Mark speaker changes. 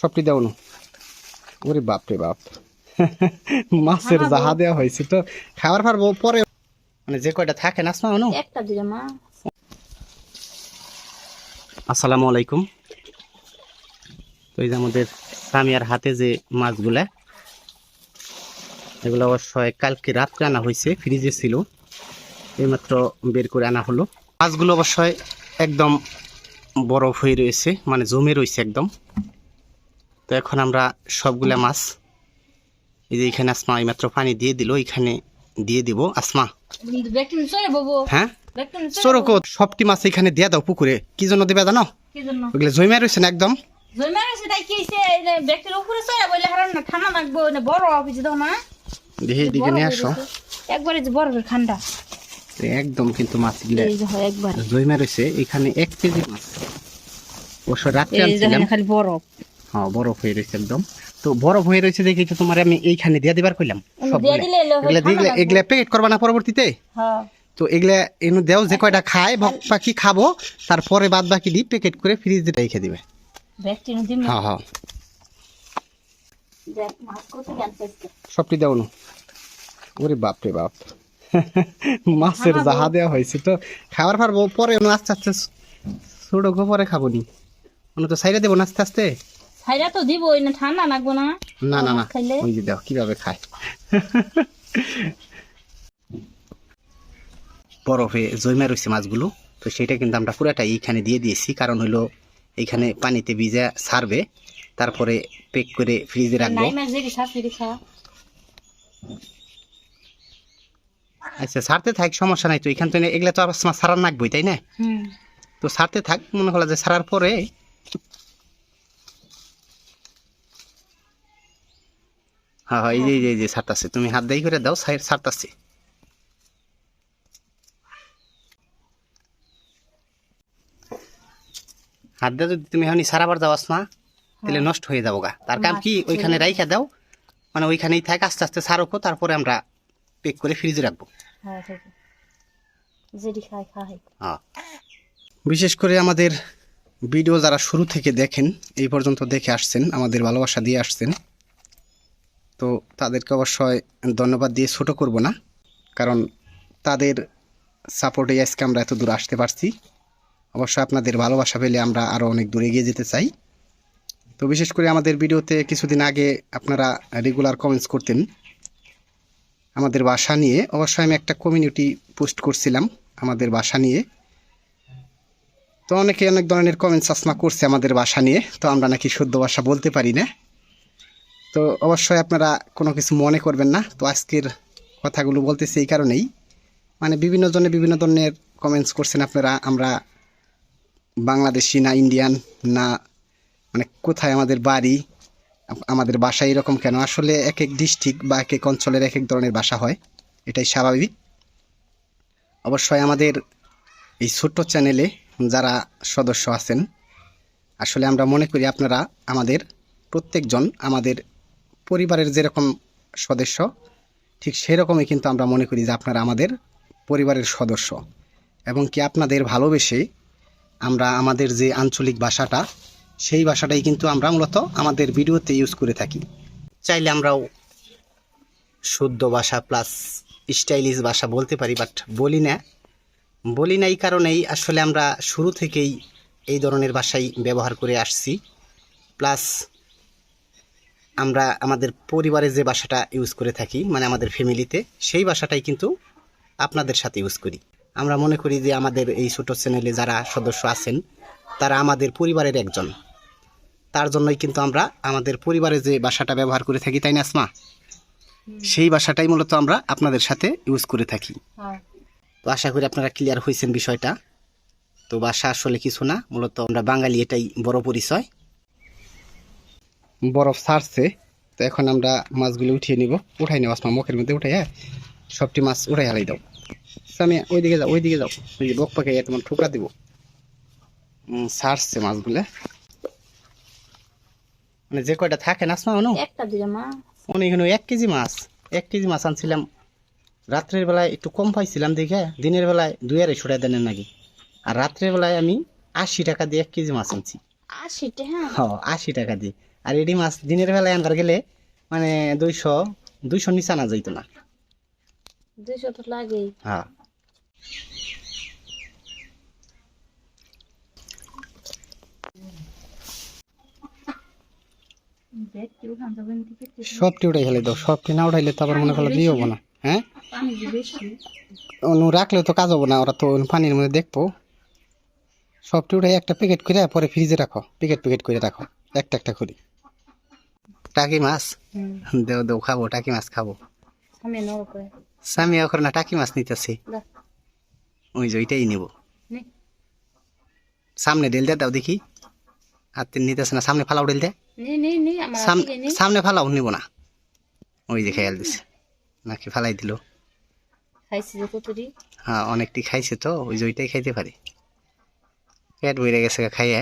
Speaker 1: সবটি দেও না। ওরে বাপ রে বাপ। মাছের। জাহা দেওয়া হয়েছে তো খাবার পারব পরে মানে যে কয়টা থাকে না আসমা অনু
Speaker 2: একটা দিলে মা
Speaker 1: আসসালামু আলাইকুম। তো এই যে আমাদের সামিয়ার হাতে যে মাছগুলা এগুলো অবশ্যই কালকে রাত্রে আনা হয়েছে ফ্রিজে ছিল। এইমাত্র বের করে আনা হলো। মাছগুলো অবশ্যই একদম বরফ হয়ে রয়েছে মানে জমে রয়েছে একদম। তো এখন আমরা সবগুলা মাছ এই যে এখানে আসমা এইমাত্র পানি দিয়ে দিল এখানে দিয়ে দিব আসমা। হ্যাঁ? চোরকো সবটি মাছ এখানে দিয়ে দাও পুকুরে। কি জন্য দেবে জানো? ওগুলো জমে রয়েছে না একদম? একদম কিন্তু মাছগুলো জমে রয়েছে। এখানে এক কেজি মাছ। অবশ্য রাত্রে আনছিলাম।
Speaker 2: খালি বরফ।
Speaker 1: হ্যাঁ বরফ হয়ে রয়েছে একদম। তো বরফ হয়ে রয়েছে দেখে তো তোমার আমি এইখানে দিয়ে দিবার কইলাম
Speaker 2: দিয়ে দিলে
Speaker 1: এগুলা করবা না পরবর্তীতে?
Speaker 2: হ্যাঁ।
Speaker 1: তো এগুলা এনু দেও যে কয়টা খায় ভক পাখি খাব তারপরে বাদ বাকি দিয়ে প্যাকেট করে ফ্রিজে রেখে দিবে। হ্যাঁ হ্যাঁ। সবটি দেও না। ওরে বাপ রে বাপ। মাছের। জাহা দেওয়া হয়েছে তো। খাবার পারব পরে আস্তে আস্তে ছোট পরে খাব নি। অন্য তো সাইডে দেবো না আস্তে আস্তে?
Speaker 2: ছাইরা তো দিবই না ঠান্ডা লাগবো না।
Speaker 1: না না না ওই যে দাও কীভাবে খায়। বরফে জমে রয়েছে মাছগুলো তো সেটা কিন্তু আমরা পুরাটা এইখানে দিয়ে দিয়েছি। কারণ হলো এইখানে পানিতে ভিজা ছাড়বে তারপরে পেক করে ফ্রিজে রাখব। আচ্ছা সারতে থাক সমস্যা নাই তো। এখান থেকে এগুলা তো আর মাছ ছাড়ার নাকবই তাই না? তো সারতে থাক মনে হলো যে সারার পরে হ্যাঁ হ্যাঁ এই যে এই যে- ছাড়তাছে তুমি হাত করে দাও সাইড ছাড়তাছে হাত দিয়ে যদি তুমি এখন সারাবার যাওয়াস না তাহলে নষ্ট হয়ে যাব গা তার কারণ কি ওইখানে রাইখা দাও। মানে ওইখানেই থাক আস্তে আস্তে সারকো তারপরে আমরা পেক করে ফ্রিজে রাখব।
Speaker 2: হ্যাঁ
Speaker 1: হ্যাঁ। বিশেষ করে আমাদের ভিডিও যারা শুরু থেকে দেখেন, এই পর্যন্ত দেখে আসছেন, আমাদের ভালোবাসা দিয়ে আসছেন, তো তাদেরকে অবশ্যই ধন্যবাদ দিয়ে ছোট করব না, কারণ তাদের সাপোর্টে আজকে আমরা এত দূর আসতে পারছি। অবশ্যই আপনাদের ভালোবাসা পেলে আমরা আরও অনেক দূর এগিয়ে যেতে চাই। তো বিশেষ করে আমাদের ভিডিওতে কিছুদিন আগে আপনারা রেগুলার কমেন্টস করতেন। আমাদের বাসা নিয়ে অবশ্যই আমি একটা কমিউনিটি পোস্ট করছিলাম, আমাদের বাসা নিয়ে। তো অনেকে অনেক ধরনের কমেন্টস আসমা করছে আমাদের বাসা নিয়ে, তো আমরা নাকি শুদ্ধ ভাষা বলতে পারি না। তো অবশ্যই আপনারা কোনো কিছু মনে করবেন না, তো আজকের কথাগুলো বলতেছি এই কারণেই। মানে বিভিন্ন জনে বিভিন্ন ধরনের কমেন্টস করছেন আপনারা, আমরা বাংলাদেশি না ইন্ডিয়ান না মানে কোথায় আমাদের বাড়ি, আমাদের বাসা এরকম কেন? আসলে এক এক ডিস্ট্রিক্ট বা এক এক অঞ্চলের এক এক ধরনের বাসা হয়, এটাই স্বাভাবিক। অবশ্যই আমাদের এই ছোট্ট চ্যানেলে যারা সদস্য আছেন, আসলে আমরা মনে করি আপনারা আমাদের প্রত্যেকজন আমাদের পরিবারের যেরকম সদস্য, ঠিক সেরকমই কিন্তু আমরা মনে করি যে আপনারা আমাদের পরিবারের সদস্য। এবং কি আপনাদের ভালোবেসে আমরা আমাদের যে আঞ্চলিক ভাষাটা, সেই ভাষাটাই কিন্তু আমরা মূলত আমাদের ভিডিওতে ইউজ করে থাকি। চাইলে আমরাও শুদ্ধ ভাষা প্লাস স্টাইলিশ ভাষা বলতে পারি, বাট বলি না। বলি না এই কারণেই আসলে আমরা শুরু থেকেই এই ধরনের ভাষাই ব্যবহার করে আসছি। প্লাস আমরা আমাদের পরিবারে যে ভাষাটা ইউজ করে থাকি মানে আমাদের ফ্যামিলিতে সেই ভাষাটাই কিন্তু আপনাদের সাথে ইউজ করি। আমরা মনে করি যে আমাদের এই ছোটো চ্যানেলে যারা সদস্য আছেন তারা আমাদের পরিবারের একজন। তার জন্যই কিন্তু আমরা আমাদের পরিবারে যে ভাষাটা ব্যবহার করে থাকি তাই না আসমা? সেই ভাষাটাই মূলত আমরা আপনাদের সাথে ইউজ করে থাকি।
Speaker 2: হ্যাঁ।
Speaker 1: তো আশা করি আপনারা ক্লিয়ার হয়েছেন বিষয়টা। তো বাসা আসলে কিছু না মূলত আমরা বাঙালি এটাই বড় পরিচয়। বরফ ছাড়ছে তো এখন আমরা মাছগুলো উঠিয়ে নিব। উঠাই নেব আসমা মুখের মধ্যে উঠাই হ্যাঁ? সবটি মাছ উঠাই হালাই দাও। সামি ওইদিকে যাও ওইদিকে যাও। ওই যে বক পাকে তোমার ঠোকরা দিব। ছাড়ছে মাছগুলো। মানে যে কয়টা থাকে না আসমা অনু?
Speaker 2: একটা
Speaker 1: অনেক এক কেজি মাছ। এক কেজি মাছ আনছিলাম রাত্রের বেলায় একটু কম পাইছিলাম দেখে দিনের বেলায় দুই আড়াইশো টাকা দেনের নাকি। আর রাত্রের বেলায় আমি আশি টাকা দিয়ে এক কেজি মাছ আনছি।
Speaker 2: আশিটা হ্যাঁ।
Speaker 1: আশি টাকা দিয়ে। আর এডি মাছ দিনের বেলায় আনবার গেলে মানে দুইশো দুইশো নিচে আনা যাইতো না।
Speaker 2: দুইশো তো লাগেই।
Speaker 1: হ্যাঁ সবটি উঠাই ফেলে দাও সবটি না উঠাইলে তো আবার মনে করলে দিয়ে হব না। হ্যাঁ? অনু রাখলেও তো কাজ হব না ওরা তো পানির মধ্যে দেখব। সবটি উঠে একটা প্যাকেট করে পরে ফ্রিজে রাখো। প্যাকেট প্যাকেট করে রাখো। একটা একটা করে। টাকি মাছ? দেও দেও খাব টাকি মাছ খাব। স্বামী এখন না টাকি মাছ নিতেছে? ওই যে ওইটাই নেব। সামনে ডেল দাও দেখি। হাতে নিতেছে না সামনে ফালাও ডেল দে। সামনে ফালাও নিব না। ওই যে খেয়াল দিছে। নাকি ফালাই দিল। হ্যাঁ অনেকটি খাইছে তো ওই যে খাইতে পারি। পেট বইরে গেছে খাইয়ে।